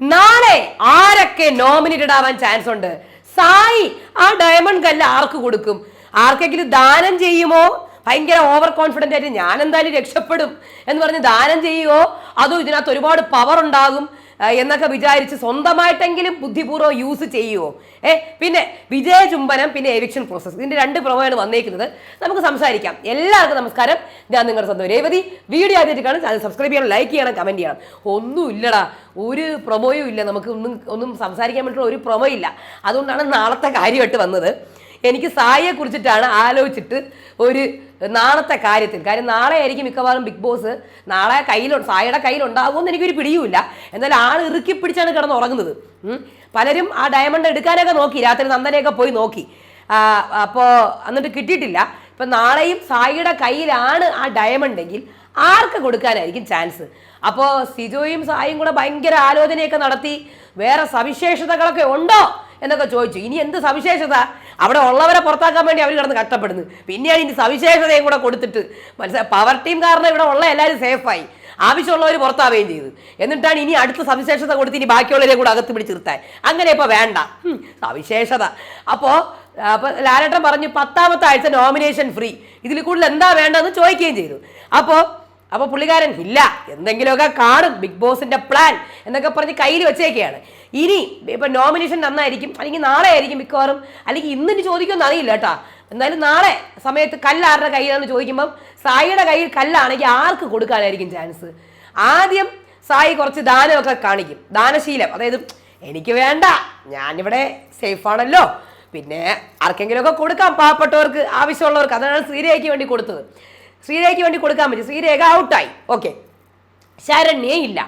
നാളെ ആരൊക്കെ നോമിനേറ്റഡ് ആവാൻ ചാൻസ് ഉണ്ട്? സായി ആ ഡയമണ്ട് കല്ല് ആർക്ക് കൊടുക്കും? ആർക്കെങ്കിലും ദാനം ചെയ്യുമോ? ഭയങ്കര ഓവർ കോൺഫിഡന്റ് ആയിട്ട് ഞാൻ എന്തായാലും രക്ഷപ്പെടും എന്ന് പറഞ്ഞ് ദാനം ചെയ്യുമോ അതോ ഇതിനകത്ത് ഒരുപാട് പവർ ഉണ്ടാകും? എന്നൊക്കെ വിചാരിച്ച് സ്വന്തമായിട്ടെങ്കിലും ബുദ്ധിപൂർവം യൂസ് ചെയ്യുമോ ഏ പിന്നെ വിജയ ചുംബനം പിന്നെ എവിക്ഷൻ പ്രോസസ് ഇതിന്റെ രണ്ട് പ്രൊമോയാണ് വന്നേക്കുന്നത്. നമുക്ക് സംസാരിക്കാം. എല്ലാവർക്കും നമസ്കാരം. ഞാൻ നിങ്ങളുടെ സ്വന്തം രേവതി. വീഡിയോ ആദ്യമായിട്ട് കാണും ചാനൽ സബ്സ്ക്രൈബ് ചെയ്യണം ലൈക്ക് ചെയ്യണം കമന്റ് ചെയ്യണം. ഒന്നുമില്ലടാ. ഒരു പ്രൊമോയും ഇല്ല. നമുക്ക് ഒന്നും ഒന്നും സംസാരിക്കാൻ വേണ്ടിയിട്ടുള്ള ഒരു പ്രൊമോ ഇല്ല. അതുകൊണ്ടാണ് നാളത്തെ കാര്യമായിട്ട് വന്നത്. എനിക്ക് സായിയെ കുറിച്ചിട്ടാണ് ആലോചിച്ചിട്ട് ഒരു നാളത്തെ കാര്യത്തിൽ. കാര്യം നാളെ ആയിരിക്കും മിക്കവാറും ബിഗ് ബോസ് നാളെ കയ്യിലുണ്ട് സായിയുടെ കയ്യിലുണ്ടാകുമെന്ന് എനിക്കൊരു പിടിയുമില്ല. എന്നാൽ ആൾ ഇറുക്കി പിടിച്ചാണ് കിടന്ന് ഉറങ്ങുന്നത്. പലരും ആ ഡയമണ്ട് എടുക്കാനൊക്കെ നോക്കി. രാത്രി നന്ദനെയൊക്കെ പോയി നോക്കി. അപ്പോൾ എന്നിട്ട് കിട്ടിയിട്ടില്ല. ഇപ്പം നാളെയും സായിയുടെ കയ്യിലാണ് ആ ഡയമണ്ടെങ്കിൽ ആർക്ക് കൊടുക്കാനായിരിക്കും ചാൻസ് അപ്പോൾ സിജോയും സായും കൂടെ ഭയങ്കര ആലോചനയൊക്കെ നടത്തി. വേറെ സവിശേഷതകളൊക്കെ ഉണ്ടോ എന്നൊക്കെ ചോദിച്ചു. ഇനി എന്ത് സവിശേഷത? അവിടെ ഉള്ളവരെ പുറത്താക്കാൻ വേണ്ടി അവർ കിടന്ന് കഷ്ടപ്പെടുന്നു. പിന്നെയാണ് ഇനി സവിശേഷതയും കൂടെ കൊടുത്തിട്ട് മനസ്സിലായി പവർ ടീം കാരണം ഇവിടെ ഉള്ള എല്ലാവരും സേഫായി ആവശ്യമുള്ളവർ പുറത്താവുകയും ചെയ്തു. എന്നിട്ടാണ് ഇനി അടുത്ത സവിശേഷത കൊടുത്ത് ഇനി ബാക്കിയുള്ളവരെ കൂടെ അകത്ത് പിടിച്ചിരുത്താൻ അങ്ങനെ ഇപ്പോൾ വേണ്ട. സവിശേഷത. അപ്പോൾ അപ്പോൾ ലാലേട്ടൻ പറഞ്ഞു പത്താമത്തെ ആഴ്ച നോമിനേഷൻ ഫ്രീ ഇതിൽ കൂടുതൽ എന്താ വേണ്ടതെന്ന് ചോദിക്കുകയും ചെയ്തു. അപ്പോൾ അപ്പോൾ പുള്ളിക്കാരൻ ഇല്ല എന്തെങ്കിലുമൊക്കെ കാണും ബിഗ് ബോസിന്റെ പ്ലാൻ എന്നൊക്കെ പറഞ്ഞ് കയ്യിൽ വെച്ചേക്കെയാണ്. ഇനി ഇപ്പൊ നോമിനേഷൻ നന്നായിരിക്കും അല്ലെങ്കിൽ നാളെ ആയിരിക്കും മിക്കവാറും അല്ലെങ്കിൽ ഇന്നിന് ചോദിക്കുമെന്ന് അറിയില്ല കേട്ടാ. എന്തായാലും നാളെ സമയത്ത് കല്ല് ആരുടെ കയ്യിലാണെന്ന് ചോദിക്കുമ്പം സായിയുടെ കയ്യിൽ കല്ലാണെങ്കിൽ ആർക്ക് കൊടുക്കാനായിരിക്കും ചാൻസ് ആദ്യം സായി കുറച്ച് ദാനമൊക്കെ കാണിക്കും. ദാനശീലം അതായത് എനിക്ക് വേണ്ട ഞാനിവിടെ സേഫാണല്ലോ പിന്നെ ആർക്കെങ്കിലുമൊക്കെ കൊടുക്കാം പാവപ്പെട്ടവർക്ക് ആവശ്യമുള്ളവർക്ക് അതാണ് സീരിയയ്ക്ക് വേണ്ടി കൊടുത്തത്. ശ്രീരേഖയ്ക്ക് വേണ്ടി കൊടുക്കാൻ പറ്റും. ശ്രീരേഖ ഔട്ടായി. ഓക്കെ ശരണ്യേ ഇല്ല.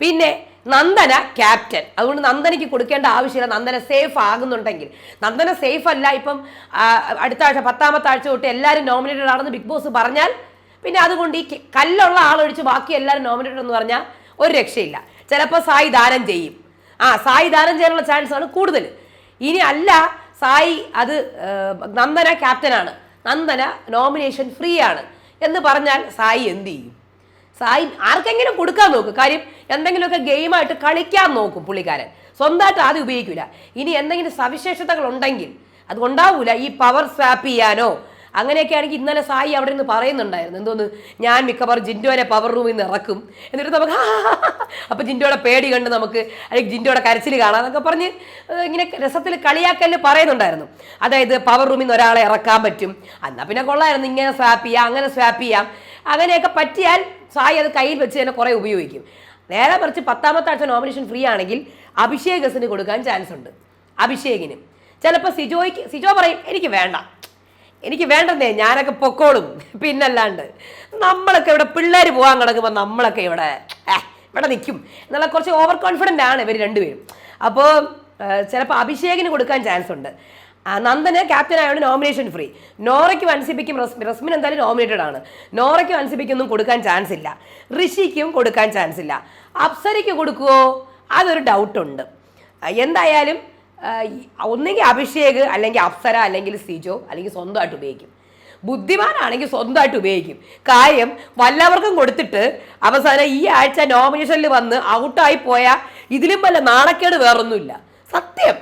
പിന്നെ നന്ദന ക്യാപ്റ്റൻ. അതുകൊണ്ട് നന്ദനയ്ക്ക് കൊടുക്കേണ്ട ആവശ്യമില്ല. നന്ദന സേഫ് ആകുന്നുണ്ടെങ്കിൽ. നന്ദന സേഫ് അല്ല. ഇപ്പം അടുത്ത ആഴ്ച പത്താമത്തെ ആഴ്ച തൊട്ട് എല്ലാവരും നോമിനേറ്റഡ് ആണെന്ന് ബിഗ് ബോസ് പറഞ്ഞാൽ പിന്നെ അതുകൊണ്ട് ഈ കല്ലുള്ള ആളൊഴിച്ച് ബാക്കി എല്ലാവരും നോമിനേറ്റഡ് എന്ന് പറഞ്ഞാൽ ഒരു രക്ഷയില്ല. ചിലപ്പോൾ സായി ദാനം ചെയ്യും. ആ സായി ദാനം ചെയ്യാനുള്ള ചാൻസാണ് കൂടുതൽ. ഇനി അല്ല സായി അത് നന്ദന ക്യാപ്റ്റനാണ്. നന്ദന നോമിനേഷൻ ഫ്രീ ആണ്. എന്ന് പറഞ്ഞാൽ സായി എന്ത് ചെയ്യും? സായി ആർക്കെങ്കിലും കൊടുക്കാൻ നോക്കും. കാര്യം എന്തെങ്കിലുമൊക്കെ ഗെയിമായിട്ട് കളിക്കാൻ നോക്കും പുള്ളിക്കാരൻ. സ്വന്തമായിട്ട് ആദ്യം ഉപയോഗിക്കില്ല ഇനി എന്തെങ്കിലും സവിശേഷതകൾ ഉണ്ടെങ്കിൽ അത് ഈ പവർ സ്വാപ്പ് ചെയ്യാനോ അങ്ങനെയൊക്കെ ആണെങ്കിൽ ഇന്നലെ സായി അവിടെ നിന്ന് പറയുന്നുണ്ടായിരുന്നു. എന്തോന്ന്? ഞാൻ മിക്കവാറും ജിൻഡോനെ പവർ റൂമിൽ നിന്ന് ഇറക്കും. എന്നിട്ട് നമുക്ക് അപ്പോൾ ജിൻഡോയുടെ പേടി കണ്ട് നമുക്ക് അല്ലെങ്കിൽ ജിൻഡോയുടെ കരച്ചിൽ കാണാം എന്നൊക്കെ പറഞ്ഞ് ഇങ്ങനെ രസത്തിൽ കളിയാക്കൽ പറയുന്നുണ്ടായിരുന്നു. അതായത് പവർ റൂമിൽ നിന്ന് ഒരാളെ ഇറക്കാൻ പറ്റും. എന്നാൽ പിന്നെ കൊള്ളായിരുന്നു. ഇങ്ങനെ സ്വാപ്പ് ചെയ്യാം അങ്ങനെ സ്വാപ്പ് ചെയ്യാം. അങ്ങനെയൊക്കെ പറ്റിയാൽ സായി അത് കയ്യിൽ വെച്ച് തന്നെ കുറേ ഉപയോഗിക്കും. നേരെ മറിച്ച് പത്താമത്തെ ആഴ്ച നോമിനേഷൻ ഫ്രീ ആണെങ്കിൽ അഭിഷേകസിന് കൊടുക്കാൻ ചാൻസ് ഉണ്ട്. അഭിഷേകിന്. ചിലപ്പോൾ സിജോയ്ക്ക് സിജോ പറയും എനിക്ക് വേണ്ട. എനിക്ക് വേണ്ടെന്നേ ഞാനൊക്കെ പൊക്കോളും. പിന്നല്ലാണ്ട് നമ്മളൊക്കെ ഇവിടെ പിള്ളേർ പോകാൻ കിടക്കുമ്പോൾ നമ്മളൊക്കെ ഇവിടെ ഇവിടെ നിൽക്കും. എന്നുള്ള കുറച്ച് ഓവർ കോൺഫിഡന്റ് ആണ് ഇവർ രണ്ടുപേരും. അപ്പോൾ ചിലപ്പോൾ അഭിഷേകിന് കൊടുക്കാൻ ചാൻസ് ഉണ്ട്. നന്ദന് ക്യാപ്റ്റൻ ആയതുകൊണ്ട് നോമിനേഷൻ ഫ്രീ നോറയ്ക്ക് അൻസിബിക്കും റസ് റസ്മിൻ എന്തായാലും നോമിനേറ്റഡ് ആണ്. നോറയ്ക്ക് അൻസിബിക്കൊന്നും കൊടുക്കാൻ ചാൻസ് ഇല്ല. ഋഷിക്കും കൊടുക്കാൻ ചാൻസ് ഇല്ല. അപ്സരയ്ക്ക് കൊടുക്കുമോ അതൊരു ഡൗട്ടുണ്ട് എന്തായാലും ഒന്നെങ്കിൽ അഭിഷേക് അല്ലെങ്കിൽ അപ്സര അല്ലെങ്കിൽ സിജോ അല്ലെങ്കിൽ സ്വന്തമായിട്ട് ഉപയോഗിക്കും. ബുദ്ധിമാനാണെങ്കിൽ സ്വന്തമായിട്ട് ഉപയോഗിക്കും. കാര്യം വല്ലവർക്കും കൊടുത്തിട്ട് അവസാനം ഈ ആഴ്ച നോമിനേഷനിൽ വന്ന് ഔട്ടായി പോയാൽ ഇതിലും വല്ല നാണക്കേട് വേറൊന്നുമില്ല. സത്യം.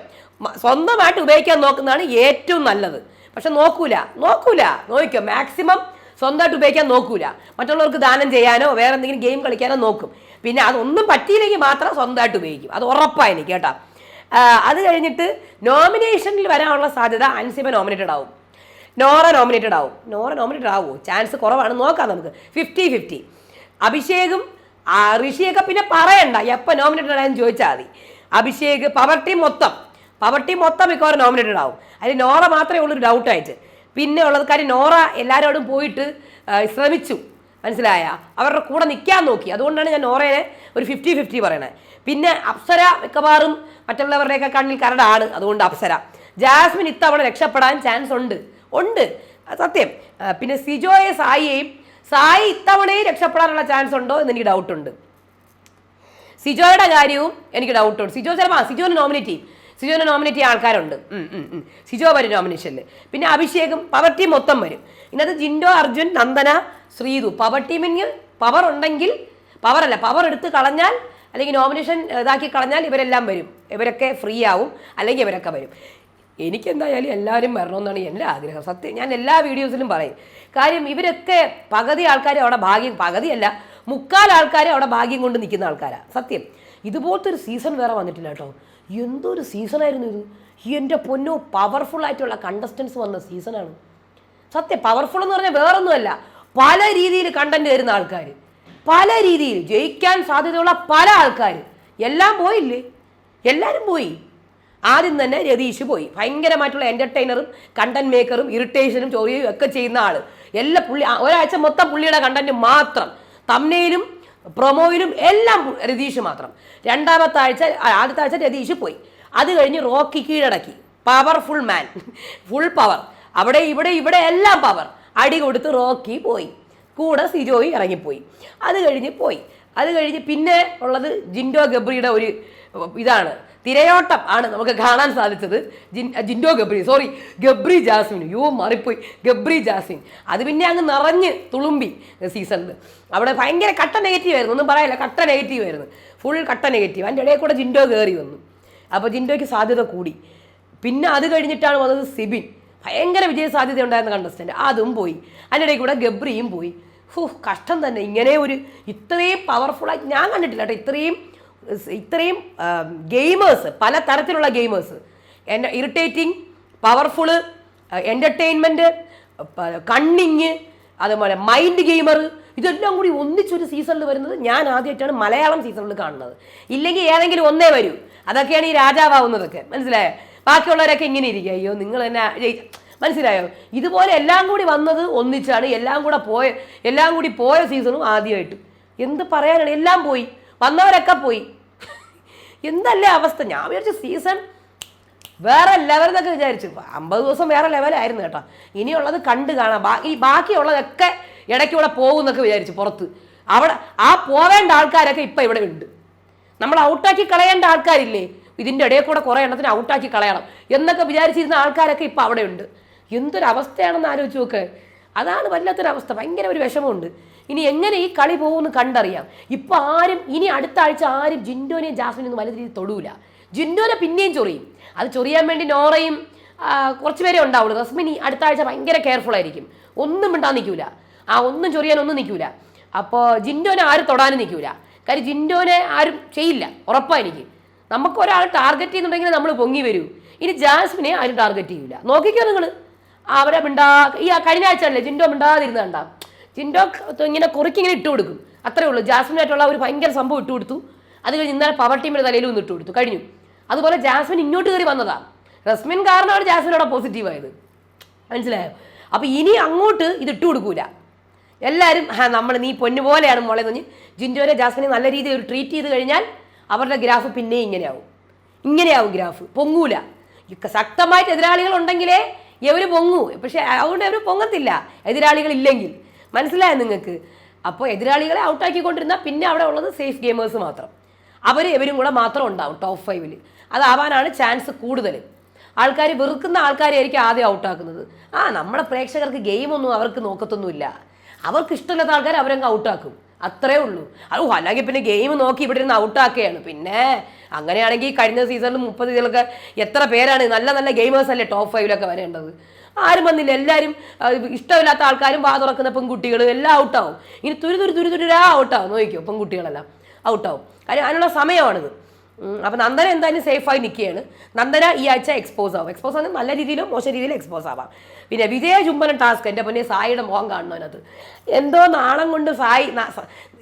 സ്വന്തമായിട്ട് ഉപയോഗിക്കാൻ നോക്കുന്നതാണ് ഏറ്റവും നല്ലത്. പക്ഷെ നോക്കൂല. നോക്കൂല. നോക്കിക്കോ. മാക്സിമം സ്വന്തമായിട്ട് ഉപയോഗിക്കാൻ നോക്കൂല. മറ്റുള്ളവർക്ക് ദാനം ചെയ്യാനോ വേറെ എന്തെങ്കിലും ഗെയിം കളിക്കാനോ നോക്കും. പിന്നെ അതൊന്നും പറ്റിയില്ലെങ്കിൽ മാത്രം സ്വന്തമായിട്ട് ഉപയോഗിക്കും. അത് ഉറപ്പാണ് കേട്ടോ. അത് കഴിഞ്ഞിട്ട് നോമിനേഷനിൽ വരാനുള്ള സാധ്യത അൻസിബ നോമിനേറ്റഡ് ആവും. നോറ നോമിനേറ്റഡ് ആവും. നോറ നോമിനേറ്റഡ് ആവുമോ ചാൻസ് കുറവാണ്. നോക്കാം നമുക്ക്. ഫിഫ്റ്റി ഫിഫ്റ്റി അഭിഷേകും ഋഷിയൊക്കെ പിന്നെ പറയണ്ട. എപ്പോൾ നോമിനേറ്റഡ് ആയെന്ന് ചോദിച്ചാൽ മതി. അഭിഷേക് പവർ ടീം മൊത്തം. പവർ ടീം മൊത്തം മിക്കവാറും നോമിനേറ്റഡ് ആവും. അതിൽ നോറ മാത്രമേ ഉള്ളൂ ഡൗട്ടായിട്ട് പിന്നെ ഉള്ളത് കാര്യം നോറ എല്ലാവരോടും പോയിട്ട് ശ്രമിച്ചു. മനസ്സിലായ? അവരുടെ കൂടെ നിൽക്കാൻ നോക്കി. അതുകൊണ്ടാണ് ഞാൻ നോറയെ ഒരു ഫിഫ്റ്റി ഫിഫ്റ്റി പറയണത് പിന്നെ അപ്സര മിക്കവാറും മറ്റുള്ളവരുടെയൊക്കെ കണ്ണിൽ കരടാണ്. അതുകൊണ്ട് അപ്സര. ജാസ്മിൻ ഇത്തവണ രക്ഷപ്പെടാൻ ചാൻസ് ഉണ്ട്. ഉണ്ട്. സത്യം. പിന്നെ സിജോയെ സായിയെയും സായി ഇത്തവണയും രക്ഷപ്പെടാനുള്ള ചാൻസ് ഉണ്ടോ എന്ന് എനിക്ക് ഡൗട്ടുണ്ട് സിജോയുടെ കാര്യവും എനിക്ക് ഡൗട്ടുണ്ട് സിജോ ചിലപ്പോൾ സിജോനെ നോമിനേറ്റ് ചെയ്യും സിജോനെ നോമിനേറ്റ് ചെയ്യാൻ ആൾക്കാരുണ്ട്. സിജോ വരും നോമിനേഷനിൽ പിന്നെ അഭിഷേകും പവർ ടീം മൊത്തം വരും. ഇന്നത്തെ ജിൻഡോ അർജുൻ നന്ദന ശ്രീതു. പവർ ടീമിന് പവർ ഉണ്ടെങ്കിൽ പവർ അല്ല പവർ എടുത്ത് കളഞ്ഞാൽ അല്ലെങ്കിൽ നോമിനേഷൻ ഇതാക്കി കളഞ്ഞാൽ ഇവരെല്ലാം വരും. ഇവരൊക്കെ ഫ്രീ ആവും അല്ലെങ്കിൽ ഇവരൊക്കെ വരും. എനിക്കെന്തായാലും എല്ലാവരും വരണമെന്നാണ് എന്റെ ആഗ്രഹം. സത്യം ഞാൻ എല്ലാ വീഡിയോസിലും പറയും. കാര്യം ഇവരൊക്കെ പകുതി ആൾക്കാർ അവിടെ ഭാഗ്യം പകുതിയല്ല മുക്കാൽ ആൾക്കാർ അവിടെ ഭാഗ്യം കൊണ്ട് നിൽക്കുന്ന ആൾക്കാരാണ് സത്യം. ഇതുപോലത്തെ ഒരു സീസൺ വേറെ വന്നിട്ടില്ല കേട്ടോ. എന്തൊരു സീസണായിരുന്നു ഇത്? എന്റെ പൊന്നോ പവർഫുൾ ആയിട്ടുള്ള കണ്ടസ്റ്റൻസ് വന്ന സീസണാണ്. സത്യം പവർഫുൾ എന്ന് പറഞ്ഞാൽ വേറൊന്നുമല്ല. പല രീതിയിൽ കണ്ടന്റ് തരുന്ന ആൾക്കാർ പല രീതിയിൽ ജയിക്കാൻ സാധ്യതയുള്ള പല ആൾക്കാർ എല്ലാം പോയില്ലേ? എല്ലാവരും പോയി. ആദ്യം തന്നെ രതീഷ് പോയി. ഭയങ്കരമായിട്ടുള്ള എന്റർടൈനറും കണ്ടന്റ് മേക്കറും ഇറിറ്റേഷനും ചോദ്യവും ഒക്കെ ചെയ്യുന്ന ആൾ എല്ലാ പുള്ളി ഒരാഴ്ച മൊത്തം പുള്ളിയുടെ കണ്ടന്റ് മാത്രം. തമ്മയിലും പ്രൊമോയിലും എല്ലാം രതീഷ് മാത്രം. രണ്ടാമത്തെ ആഴ്ച ആദ്യത്തെ ആഴ്ച രതീഷ് പോയി. അത് കഴിഞ്ഞ് റോക്കി കീഴടക്കി. പവർഫുൾ മാൻ ഫുൾ പവർ അവിടെ ഇവിടെ ഇവിടെ എല്ലാം പവർ അടി കൊടുത്ത് റോക്കി പോയി. കൂടെ സിജോയി ഇറങ്ങിപ്പോയി. അത് കഴിഞ്ഞ് പോയി. അത് കഴിഞ്ഞ് പിന്നെ ഉള്ളത് ജിൻഡോ ഗബ്രിയുടെ ഒരു ഇതാണ്. തിരയോട്ടം ആണ് നമുക്ക് കാണാൻ സാധിച്ചത്. ജിൻ ജിൻഡോ ഗബ്രി സോറി ഗബ്രി ജാസ്മിൻ. യോ മാറിപ്പോയി. ഗബ്രി ജാസ്മിൻ. അത് പിന്നെ അങ്ങ് നിറഞ്ഞ് തുളുമ്പി സീസണിൽ അവിടെ ഭയങ്കര കട്ട നെഗറ്റീവ് ആയിരുന്നു. ഒന്നും പറയല്ല കട്ട നെഗറ്റീവ് ആയിരുന്നു. ഫുൾ കട്ട നെഗറ്റീവ്. അതിന്റെ ഇടയിൽ കൂടെ ജിൻഡോ കയറി വന്നു. അപ്പോൾ ജിൻഡോയ്ക്ക് സാധ്യത കൂടി. പിന്നെ അത് കഴിഞ്ഞിട്ടാണ് വന്നത് സിബിൻ. ഭയങ്കര വിജയ സാധ്യത ഉണ്ടായിരുന്ന കണ്ടസ്റ്റന്റ് അതും പോയി. അതിന്റെ ഇടയിൽ കൂടെ ഗബ്രിയും പോയി. ഹൂ കഷ്ടം തന്നെ. ഇങ്ങനെ ഒരു ഇത്രയും പവർഫുള്ളായി ഞാൻ കണ്ടിട്ടില്ല കേട്ടോ. ഇത്രയും ഇത്രയും ഗെയിമേഴ്സ് പല തരത്തിലുള്ള ഗെയിമേഴ്സ്. എന്റെ ഇറിറ്റേറ്റിംഗ് പവർഫുള്ള് എന്റർടൈൻമെന്റ് കണ്ണിങ് അതുപോലെ മൈൻഡ് ഗെയിമർ ഇതെല്ലാം കൂടി ഒന്നിച്ചൊരു സീസണിൽ വരുന്നത് ഞാൻ ആദ്യമായിട്ടാണ് മലയാളം സീസണിൽ കാണുന്നത്. ഇല്ലെങ്കിൽ ഏതെങ്കിലും ഒന്നേ വരൂ. അതൊക്കെയാണ് ഈ രാജാവാവുന്നതൊക്കെ. മനസ്സിലായോ? ബാക്കിയുള്ളവരൊക്കെ ഇങ്ങനെ ഇരിക്കുക അയ്യോ നിങ്ങൾ തന്നെ മനസ്സിലായോ? ഇതുപോലെ എല്ലാം കൂടി വന്നത് ഒന്നിച്ചാണ്. എല്ലാം കൂടെ പോയ എല്ലാം കൂടി പോയ സീസണും ആദ്യമായിട്ട് എന്ത് പറയാനാണ്? എല്ലാം പോയി. വന്നവരൊക്കെ പോയി. എന്തല്ലേ അവസ്ഥ? ഞാൻ വിചാരിച്ച സീസൺ വേറെ ലെവൽ എന്നൊക്കെ വിചാരിച്ചു. അമ്പത് ദിവസം വേറെ ലെവലായിരുന്നു കേട്ടോ. ഇനിയുള്ളത് കണ്ട് കാണാം. ബാക്കി ബാക്കിയുള്ളതൊക്കെ ഇടയ്ക്കൂടെ പോകുന്നൊക്കെ വിചാരിച്ചു പുറത്ത്. അവിടെ ആ പോവേണ്ട ആൾക്കാരൊക്കെ ഇപ്പം ഇവിടെ ഉണ്ട്. നമ്മൾ ഔട്ടാക്കി കളയേണ്ട ആൾക്കാരില്ലേ? ഇതിന്റെ ഇടയിൽ കൂടെ കുറേ എണ്ണത്തിന് ഔട്ടാക്കി കളയണം. എന്നൊക്കെ വിചാരിച്ചിരുന്ന ആൾക്കാരൊക്കെ ഇപ്പം അവിടെ ഉണ്ട്. എന്തൊരവസ്ഥയാണെന്ന് ആലോചിച്ച് നോക്ക്. അതാണ് വല്ലാത്തൊരവസ്ഥ. ഭയങ്കര ഒരു വിഷമമുണ്ട്. ഇനി എങ്ങനെ ഈ കളി പോകുമെന്ന് കണ്ടറിയാം. ഇപ്പം ആരും ഇനി അടുത്ത ആഴ്ച ആരും ജിൻഡോനെയും ജാസ്മിനെയും വലിയ രീതിയിൽ തൊടൂല. ജിൻഡോനെ പിന്നെയും ചൊറിയും. അത് ചൊറിയാൻ വേണ്ടി നോറയും കുറച്ച് പേരെ ഉണ്ടാവുള്ളൂ. റസ്മിനി അടുത്ത ആഴ്ച ഭയങ്കര കെയർഫുൾ ആയിരിക്കും. ഒന്നും മിണ്ടാൻ നിൽക്കൂല ആ ഒന്നും ചൊറിയാൻ ഒന്നും നിൽക്കൂല അപ്പോൾ ജിൻഡോനെ ആരും തൊടാനും നിൽക്കൂല കാര്യം ജിൻഡോനെ ആരും ചെയ്യില്ല. ഉറപ്പായിരിക്കും. എനിക്ക് നമുക്ക് ഒരാൾ ടാർഗറ്റ് ചെയ്യുന്നുണ്ടെങ്കിൽ നമ്മൾ പൊങ്ങി വരൂ. ഇനി ജാസ്മിനെ ആരും ടാർഗറ്റ് ചെയ്യൂല. നോക്കിക്കോ നിങ്ങൾ അവരെ മിണ്ടാ ഈ കഴിഞ്ഞ ആഴ്ച അല്ലേ ജിൻഡോ മിണ്ടാതിരുന്ന കണ്ട ജിൻഡോ ഇങ്ങനെ കുറുക്കി ഇങ്ങനെ ഇട്ട് കൊടുക്കും. അത്രേ ഉള്ളൂ. ജാസ്മിനായിട്ടുള്ള ഒരു ഭയങ്കര സംഭവം ഇട്ട് കൊടുത്തു. അത് കഴിഞ്ഞ് ഇന്നലെ പവർ ടീമിന്റെ തലയിൽ ഒന്ന് ഇട്ട് കൊടുത്തു. കഴിഞ്ഞു. അതുപോലെ ജാസ്മിൻ ഇങ്ങോട്ട് കയറി വന്നതാ. റസ്മിൻ കാരണമാണ് ജാസ്മിനോടെ പോസിറ്റീവ് ആയത്. മനസ്സിലായോ? അപ്പൊ ഇനി അങ്ങോട്ട് ഇത് ഇട്ട് കൊടുക്കൂല. എല്ലാവരും ഹാ നമ്മൾ നീ പൊന്നു പോലെയാണ് മോളെ എന്ന് ജിൻഡോനെ ജാസ്മിനെ നല്ല രീതിയിൽ ഒരു ട്രീറ്റ് ചെയ്ത് കഴിഞ്ഞാൽ അവരുടെ ഗ്രാഫ് പിന്നെയും ഇങ്ങനെയാവും. ഇങ്ങനെയാവും ഗ്രാഫ്. പൊങ്ങൂല. ശക്തമായിട്ട് എതിരാളികൾ ഉണ്ടെങ്കിലേ ഇവർ പൊങ്ങു. പക്ഷെ അതുകൊണ്ട് അവർ പൊങ്ങത്തില്ല. എതിരാളികൾ ഇല്ലെങ്കിൽ മനസ്സിലായോ നിങ്ങൾക്ക്? അപ്പോൾ എതിരാളികളെ ഔട്ടാക്കിക്കൊണ്ടിരുന്നാൽ പിന്നെ അവിടെ ഉള്ളത് സേഫ് ഗെയിമേഴ്സ് മാത്രം. അവർ ഇവരും കൂടെ മാത്രം ഉണ്ടാവും ടോപ്പ് ഫൈവിൽ അതാവാനാണ് ചാൻസ് കൂടുതൽ ആൾക്കാർ വെറുക്കുന്ന ആൾക്കാരെയായിരിക്കും ആദ്യം ഔട്ടാക്കുന്നത്. ആ നമ്മുടെ പ്രേക്ഷകർക്ക് ഗെയിമൊന്നും അവർക്ക് നോക്കത്തൊന്നുമില്ല. അവർക്ക് ഇഷ്ടമില്ലാത്ത ആൾക്കാർ അവരങ്ങ് ഔട്ടാക്കും. അത്രേ ഉള്ളൂ. അത് അല്ലെങ്കിൽ പിന്നെ ഗെയിം നോക്കി ഇവിടെ ഇരുന്ന് ഔട്ടാക്കുകയാണ് പിന്നെ അങ്ങനെയാണെങ്കിൽ കഴിഞ്ഞ സീസണിൽ മുപ്പത് ഇതിലൊക്കെ എത്ര പേരാണ്? നല്ല നല്ല ഗെയിമേഴ്സ് അല്ലേ ടോപ്പ് ഫൈവിലൊക്കെ വരേണ്ടത്. ആരും വന്നില്ല. എല്ലാവരും ഇഷ്ടമില്ലാത്ത ആൾക്കാരും വാ തുറക്കുന്ന പെൺകുട്ടികൾ എല്ലാം ഔട്ടാവും ഇനി തുരു തുരു തുരു തുരുരാ ഔട്ടാവും നോക്കിയോ പെൺകുട്ടികളെല്ലാം ഔട്ടാവും കാര്യം അതിനുള്ള സമയമാണിത്. ഉം, അപ്പൊ നന്ദന എന്തായാലും സേഫായി നിൽക്കുകയാണ്. നന്ദന ഈ ആഴ്ച എക്സ്പോസ് ആവും. എക്സ്പോസ് ആണ് നല്ല രീതിയിലും മോശം രീതിയിലും എക്സ്പോസ് ആവാം. പിന്നെ വിജയ ചുംബനം ടാസ്ക് എന്റെ പൊന്നെ സായിയുടെ മുഖം കാണണം അതിനകത്ത്. എന്തോ നാണം കൊണ്ട് സായി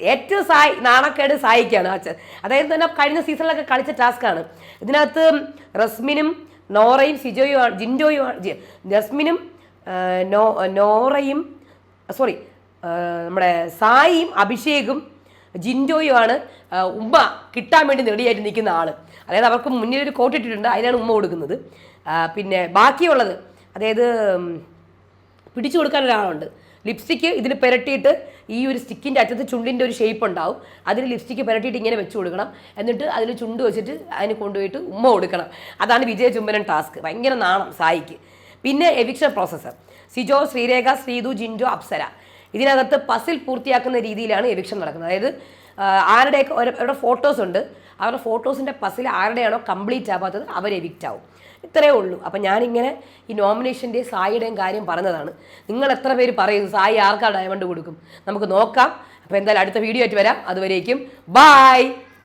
ഏറ്റവും സായി നാണക്കേട് സായിക്കാണ് ചെ- അതായത് തന്നെ കഴിഞ്ഞ സീസണിലൊക്കെ കളിച്ച ടാസ്ക്കാണ് ഇതിനകത്ത് റസ്മിനും നോറയും സിജോയും ജിൻഡോയും ജസ്മിനും നോ നോറയും സോറി നമ്മുടെ സായിയും അഭിഷേകും ജിൻഡോയുമാണ് ഉമ്മ കിട്ടാൻ വേണ്ടി നേടിയായിട്ട് നിൽക്കുന്ന ആൾ അതായത് അവർക്ക് മുന്നിൽ ഒരു കോട്ട് ഇട്ടിട്ടുണ്ട് അതിനാണ് ഉമ്മ കൊടുക്കുന്നത്. പിന്നെ ബാക്കിയുള്ളത് അതായത് പിടിച്ചു കൊടുക്കാൻ ഒരാളുണ്ട്. ലിപ്സ്റ്റിക്ക് ഇതിൽ പുരട്ടിയിട്ട് ഈ ഒരു സ്റ്റിക്കിന്റെ അറ്റത്ത് ചുണ്ടിന്റെ ഒരു ഷേപ്പ് ഉണ്ടാവും. അതിൽ ലിപ്സ്റ്റിക്ക് പുരട്ടിയിട്ട് ഇങ്ങനെ വെച്ച് കൊടുക്കണം. എന്നിട്ട് അതിൽ ചുണ്ട് വെച്ചിട്ട് അതിന് കൊണ്ടുപോയിട്ട് ഉമ്മ കൊടുക്കണം. അതാണ് വിജയ ചുംബനൻ ടാസ്ക്. ഭയങ്കര നാണം സായിക്ക്. പിന്നെ എവിക്ഷൻ പ്രോസസ്സർ സിജോ ശ്രീരേഖ ശ്രീതു ജിൻഡോ അപ്സര. ഇതിനകത്ത് പസിൽ പൂർത്തിയാക്കുന്ന രീതിയിലാണ് എവിക്ഷൻ നടക്കുന്നത്. അതായത് ആരുടെയൊക്കെ അവരുടെ ഫോട്ടോസ് ഉണ്ട്. അവരുടെ ഫോട്ടോസിന്റെ പസിൽ ആരുടെയാണോ കംപ്ലീറ്റ് ആവാത്തത് അവർ എവിക്റ്റ് ആവും. ഇത്രയേ ഉള്ളൂ. അപ്പം ഞാനിങ്ങനെ ഈ നോമിനേഷന്റെയും സായിയുടെയും കാര്യം പറഞ്ഞതാണ്. നിങ്ങൾ എത്ര പേര് പറയുന്നു സായി ആർക്കാ ഡയമണ്ട് കൊടുക്കും? നമുക്ക് നോക്കാം. അപ്പോൾ എന്തായാലും അടുത്ത വീഡിയോ ആയിട്ട് വരാം. അതുവരേക്കും ബായ്